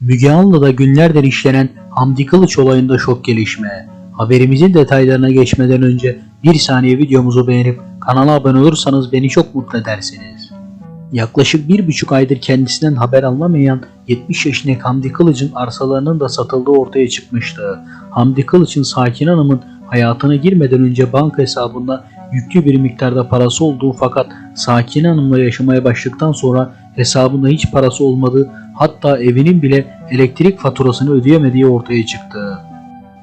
Müge Anlı'da günlerdir işlenen Hamdi Kılıç olayında şok gelişme. Haberimizin detaylarına geçmeden önce bir saniye videomuzu beğenip kanala abone olursanız beni çok mutlu edersiniz. Yaklaşık bir buçuk aydır kendisinden haber alınamayan 70 yaşındaki Hamdi Kılıç'ın arsalarının da satıldığı ortaya çıkmıştı. Hamdi Kılıç'ın Sakin Hanım'ın hayatına girmeden önce banka hesabında yüklü bir miktarda parası olduğu fakat Sakin Hanım'la yaşamaya başladıktan sonra hesabında hiç parası olmadığı hatta evinin bile elektrik faturasını ödeyemediği ortaya çıktı.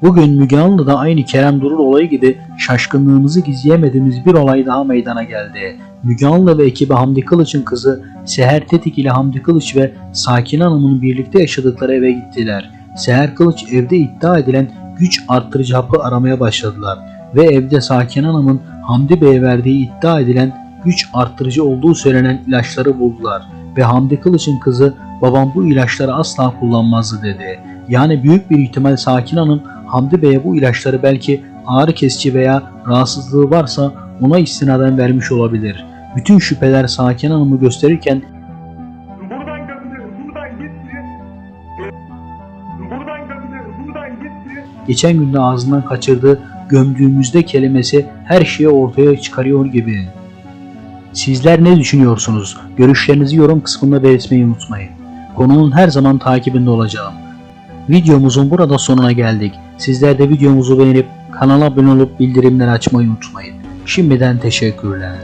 Bugün Müge Anlı'da aynı Kerem Durur olayı gibi şaşkınlığımızı gizleyemediğimiz bir olay daha meydana geldi. Müge Anlı ve ekibi Hamdi Kılıç'ın kızı Seher Tetik ile Hamdi Kılıç ve Sakin Hanım'ın birlikte yaşadıkları eve gittiler. Seher Kılıç evde iddia edilen güç arttırıcı hapı aramaya başladılar ve evde Sakin Hanım'ın Hamdi Bey'e verdiği iddia edilen güç arttırıcı olduğu söylenen ilaçları buldular ve Hamdi Kılıç'ın kızı babam bu ilaçları asla kullanmazdı dedi. Yani büyük bir ihtimal Sakin Hanım Hamdi Bey'e bu ilaçları belki ağrı kesici veya rahatsızlığı varsa ona istinaden vermiş olabilir. Bütün şüpheler Sakin Hanım'ı gösterirken geçen günde ağzından kaçırdığı gömdüğümüzde kelimesi her şeyi ortaya çıkarıyor gibi. Sizler ne düşünüyorsunuz? Görüşlerinizi yorum kısmında belirtmeyi unutmayın. Konunun her zaman takibinde olacağım. Videomuzun burada sonuna geldik. Sizler de videomuzu beğenip kanala abone olup bildirimleri açmayı unutmayın. Şimdiden teşekkürler.